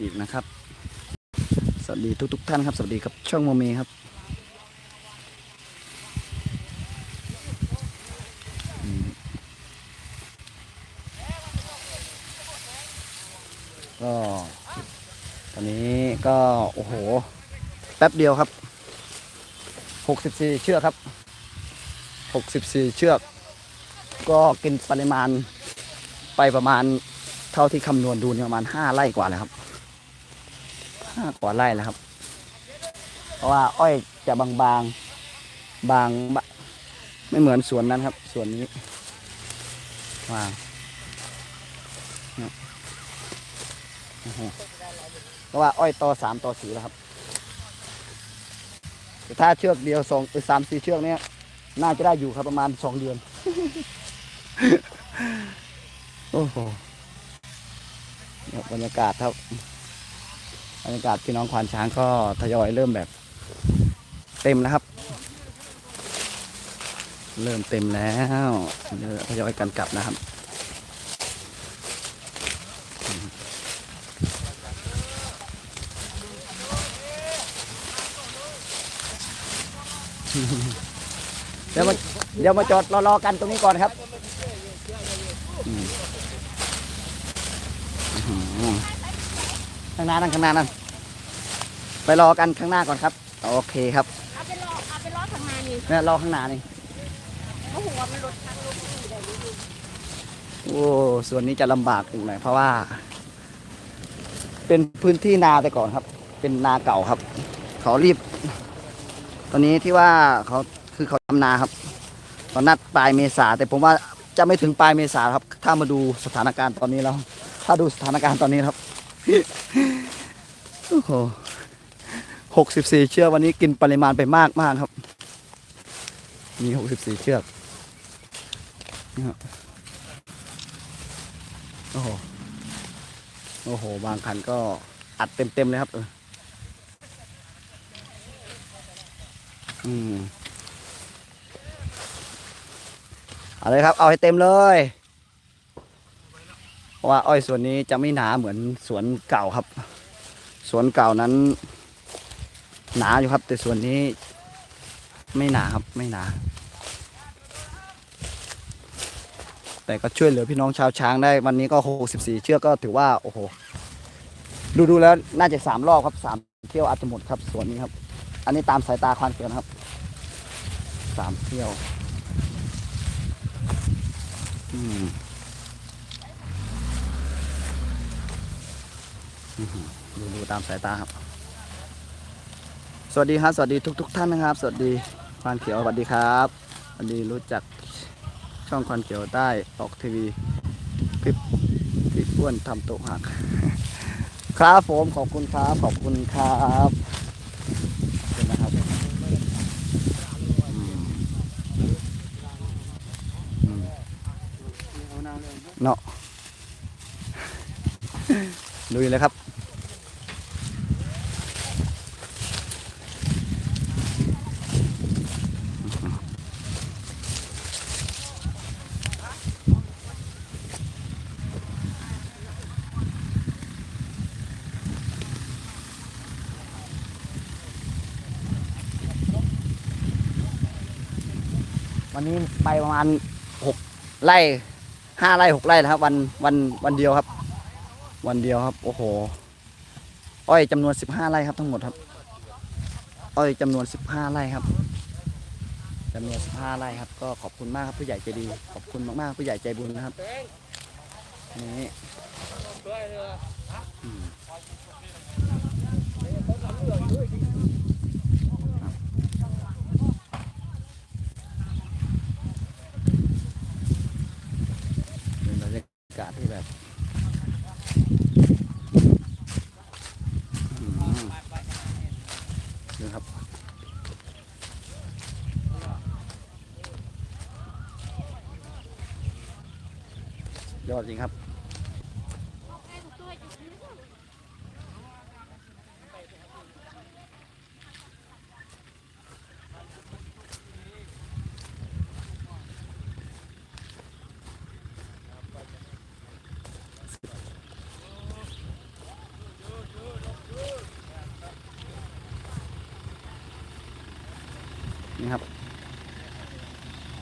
อีกนะครับ สวัสดีทุกๆท่านครับ สวัสดีครับช่องโมเมครับ ก็ตอนนี้ก็ โอ้โห แป๊บเดียวครับ 64 เชือกครับ 64 เชือก ก็กินปริมาณไปประมาณเท่าที่คำนวณดูประมาณ 5 ไร่กว่าแล้วครับ ห้ากว่าไร่แล้วครับ เพราะว่าอ้อยจะบางบางบางบะไม่เหมือนสวนนั้นครับสวนนี้วางเนี่เพราะว่าอ้อยต่อสามต่อสี่แล้วครับถ้าเชือกเดียวสองหรือสามสี่เชือกเนี้ยน่าจะได้อยู่ครับประมาณสองเดือน โอ้โหบรรยากาศครับ รรยากาศพี่น้องควานช้างก็ทยอยเริ่มแบบเต็มแล้วครับ เริ่มเต็มแล้วทยอยกันกลับนะครับเดี๋ยวมาเดี๋ยวมาจอดรอๆกันตรงนี้ก่อนครับข้างหน้านั่นข้างหน้านั่น ไปรอกันข้างหน้าก่อนครับ โอเคครับเอาไปรอเอาไปรอทางงานนี่เนี่ยรอข้างหน้านี่เพราะหัวมันลดทางลงที่ได้ดูโอ้ส่วนนี้จะลำบากอีกหน่อยเพราะว่า เป็นพื้นที่นาแต่ก่อนครับ เป็นนาเก่าครับเขารีบ ตอนนี้ที่ว่าเขาคือเขาทำนาครับเขานัดปลายเมษาแต่ผมว่าจะไม่ถึงปลายเมษาครับ ถ้ามาดูสถานการณ์ตอนนี้แล้ว ถ้าดูสถานการณ์ตอนนี้ครับ โอ้โห หกสิบสี่เชือกวันนี้กินปริมาณไปมากมากครับ มีหกสิบสี่เชือกนี่ครับโอ้โหโอ้โห บางคันก็อัดเต็มๆเลยครับเอออืมเอาเลยครับ เอาให้เต็มเลยเพราะว่าอ้อยส่วนนี้จะไม่หนาเหมือนสวนเก่าครับ สวนเก่านั้น หนาอยู่ครับ แต่ส่วนนี้ ไม่หนาครับไม่หนา แต่ก็ช่วยเหลือพี่น้องชาวช้างได้วันนี้ก็64เชือกก็ถือว่า โอ้โหดูดูแล้วน่าจะสามรอบครับสามเที่ยวอาจจะหมดครับส่วนนี้ครับ อันนี้ตามสายตาควานเขียนะครับสามเที่ยวอืมดูดูตามสายตาครับ สวัสดีครับ สวัสดีทุกทุกๆท่านนะครับ สวัสดีควานเขียวสวัสดีครับสวัสดีรู้จักช่องควันเขียวใต้ออกทีวีคลิปพี่อ้วนทำโต๊ะหัก ครับผมขอบคุณครับขอบคุณครับนะครับเนาะลุยเลยครับ วันนี้ไปประมาณหกไร่ห้าไร่หกไร่นะครับ วันวันวันเดียวครับ วันเดียวครับ โอ้โห อ้อยจำนวนสิบห้าไร่ครับทั้งหมดครับ อ้อยจำนวนสิบห้าไร่ครับจำนวนสิบห้าไร่ครับ ก็ขอบคุณมากครับผู้ใหญ่ใจดี ขอบคุณมากๆผู้ใหญ่ใจบุญนะครับนี่ ยอดจริงครับ นี่ครับ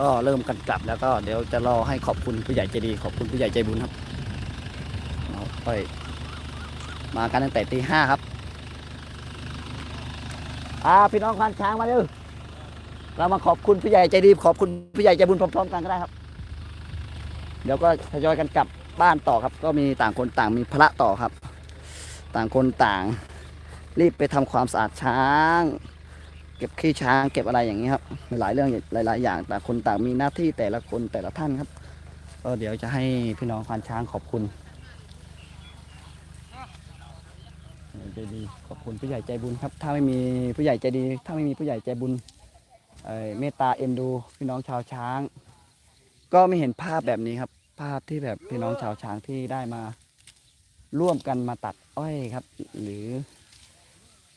ก็เริ่มกันกลับแล้วก็เดี๋ยวจะรอให้ขอบคุณผู้ใหญ่ใจดีขอบคุณผู้ใหญ่ใจบุญครับเราค่อยมากันตั้งแต่ตีห้าครับอ่าพี่น้องควานช้างมาเร็วเรามาขอบคุณผู้ใหญ่ใจดีขอบคุณผู้ใหญ่ใจบุญพร้อมๆกันก็ได้ครับ เดี๋ยวก็ทยอยกันกลับบ้านต่อครับ ก็มีต่างคนต่างมีพระต่อครับ ต่างคนต่างรีบไปทำความสะอาดช้าง เก็บขี้ช้างเก็บอะไรอย่างนี้ครับหลายเรื่องหลาย ๆ อย่างแต่คนต่างมีหน้าที่แต่ละคนแต่ละท่านครับก็เดี๋ยวจะให้พี่น้องควานช้างขอบคุณใจดีขอบคุณผู้ใหญ่ใจบุญครับ ถ้าไม่มีผู้ใหญ่ใจดี ถ้าไม่มีผู้ใหญ่ใจบุญเอ่อเมตตาเอ็นดู พี่น้องชาวช้าง ก็ไม่เห็นภาพแบบนี้ครับ ภาพที่แบบพี่น้องชาวช้างที่ได้มา ร่วมกันมาตัดอ้อยครับ หรือ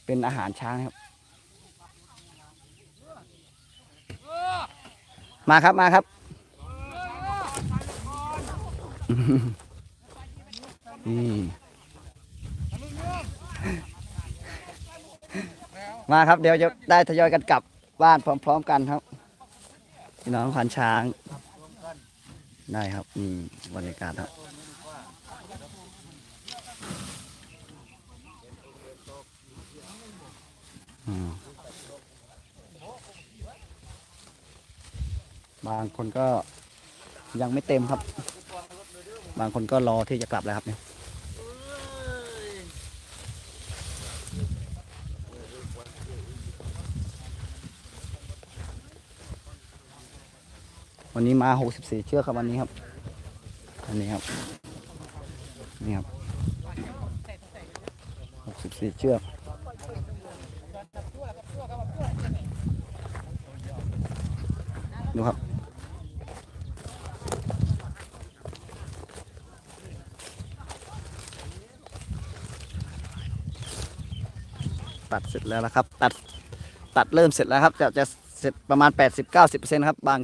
เป็นอาหารช้างครับ มาครับมาครับนี่มาครับเดี๋ยวจะได้ทยอยกันกลับบ้านพร้อม ๆ กันครับพี่น้องพันช้าง ได้ครับนี่บรรยากาศครับอืม บางคนก็ยังไม่เต็มครับ บางคนก็รอที่จะกลับแล้วครับเนี่ยวันนี้มา 64 เชือกครับวันนี้ครับ อันนี้ครับ นี่ครับ 64 เชือก ดูครับ ตัดเสร็จแล้วนะครับ ตัดตัดเริ่มเสร็จแล้วครับจะจะเสร็จประมาณ 80-90%ครับบาง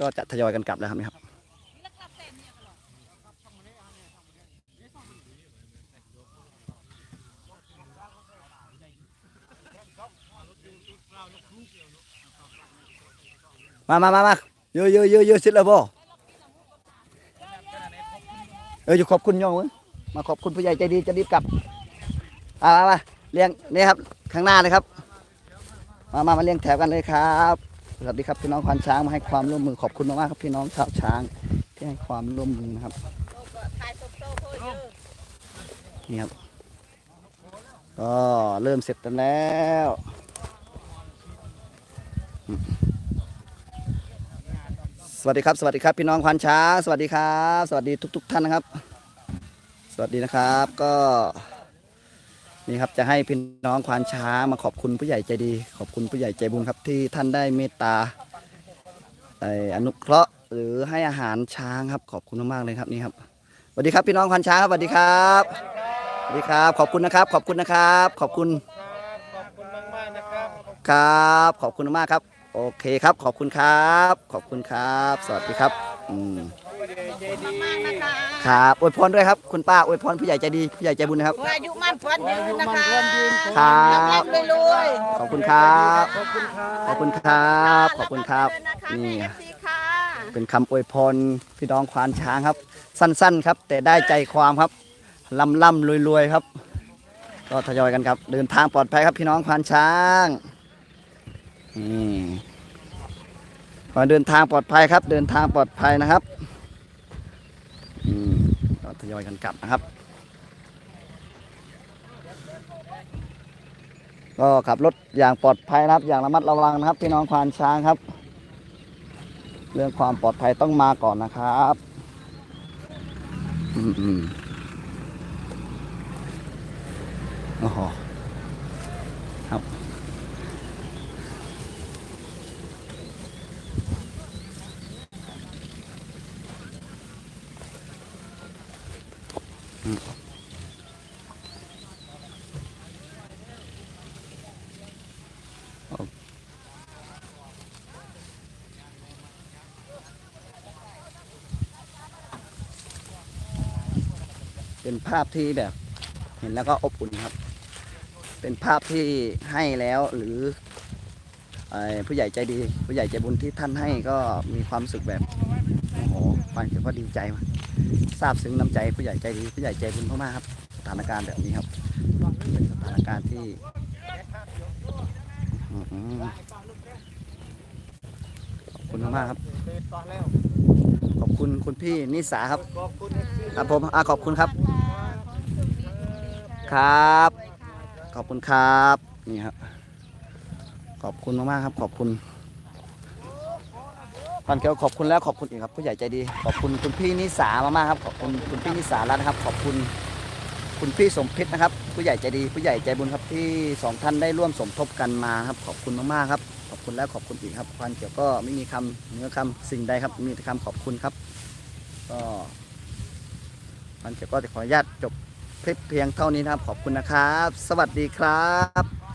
ก็จะทยอยกันกลับแล้วครับนี่ครับมามามามาเยอะเยอะเยอะเยอะสิแล้วบ่เอออยู่ขอบคุณโยมเว้ยมาขอบคุณผู้ใหญ่ใจดีจะรีบกลับ มามามา เลี้ยงนี่ครับข้างหน้าเลยครับ มามามาเลี้ยงแถวกันเลยครับสวัสดีครับพี่น้องควานช้างมาให้ความร่วมมือขอบคุณมากๆครับพี่น้องชาวช้างที่ให้ความร่วมมือนะครับนี่ครับก็เริ่มเสร็จกันแล้วสวัสดีครับ สวัสดีครับ พี่น้องควานช้างสวัสดีครับ สวัสดีทุก ๆ ท่านนะครับ สวัสดีนะครับก็ นี่ครับจะให้พี่น้องควานช้างมาขอบคุณผู้ใหญ่ใจดี ขอบคุณผู้ใหญ่ใจบุญครับที่ท่านได้เมตตาไอ้อนุเคราะห์หรือให้อาหารช้างครับ ขอบคุณมากๆเลยครับนี่ครับสวัสดีครับพี่น้องควานช้างครับสวัสดีครับสวัสดีครับ ขอบคุณนะครับ ขอบคุณนะครับ ขอบคุณขอบคุณมากๆนะครับครับ ขอบคุณมากครับ โอเคครับ ขอบคุณครับ ขอบคุณครับ สวัสดีครับ อืม ใจดีมากนะคะครับอวยพรด้วยครับคุณป้าอวยพรผู้ใหญ่ใจดีผู้ใหญ่ใจบุญนะครับขออายุมั่นขวัญยืนนะคะครับร่ำรวยขอบคุณครับขอบคุณครับขอบคุณครับขอบคุณครับนี่เป็นคำอวยพรพี่น้องควานช้างครับ สั้นๆครับ แต่ได้ใจความครับล่ำล่ำรวยรวยๆครับ ก็ทยอยกันครับ เดินทางปลอดภัยครับพี่น้องควานช้างนี่มาเดินทางปลอดภัยครับ เดินทางปลอดภัยนะครับ ทยอยกันกลับนะครับ ก็ขับรถอย่างปลอดภัยนะครับ อย่างระมัดระวังนะครับพี่น้องควานช้างครับ เรื่องความปลอดภัยต้องมาก่อนนะครับอืมอืมโอ้โหครับ อืม เป็นภาพที่แบบ เห็นแล้วก็อบอุ่นครับ เป็นภาพที่ให้แล้วหรือผู้ใหญ่ใจดี ผู้ใหญ่ใจบุญที่ท่านให้ก็มีความสึกแบบโอ้โหฟังเกี่ยวก็ดีใจมา กซาบซึ้งน้ำใจผู้ใหญ่ใจดีผู้ใหญ่ใจบุญมากๆครับสถานการณ์แบบนี้ครับเป็นสถานการณ์ที่ขอบคุณมากๆครับ ขอบคุณคุณพี่นิสาครับอบคุณเอฟซีครับผมอะขอบคุณครับ ครับ ขอบคุณครับ นี่ครับ ขอบคุณมากๆครับ ขอบคุณ พันเกลขอบคุณแล้วขอบคุณอีกครับ ผู้ใหญ่ใจดี ขอบคุณคุณพี่นิสามากๆครับ ขอบคุณคุณพี่นิสาแล้วนะครับ ขอบคุณคุณพี่สมพิษนะครับ ผู้ใหญ่ใจดี ผู้ใหญ่ใจบุญครับที่สองท่านได้ร่วมสมทบกันมาครับ ขอบคุณมากๆครับ ขอบคุณแล้วขอบคุณอีกครับพันเกี่ยวก็ไม่มีคำเนื้อคำสิ่งใดครับ มีแต่คำขอบคุณครับ ก็พันเกี่ยวก็จะขออนุญาตจบคลิปเพียงเท่านี้นะครับ ขอบคุณนะครับ สวัสดีครับ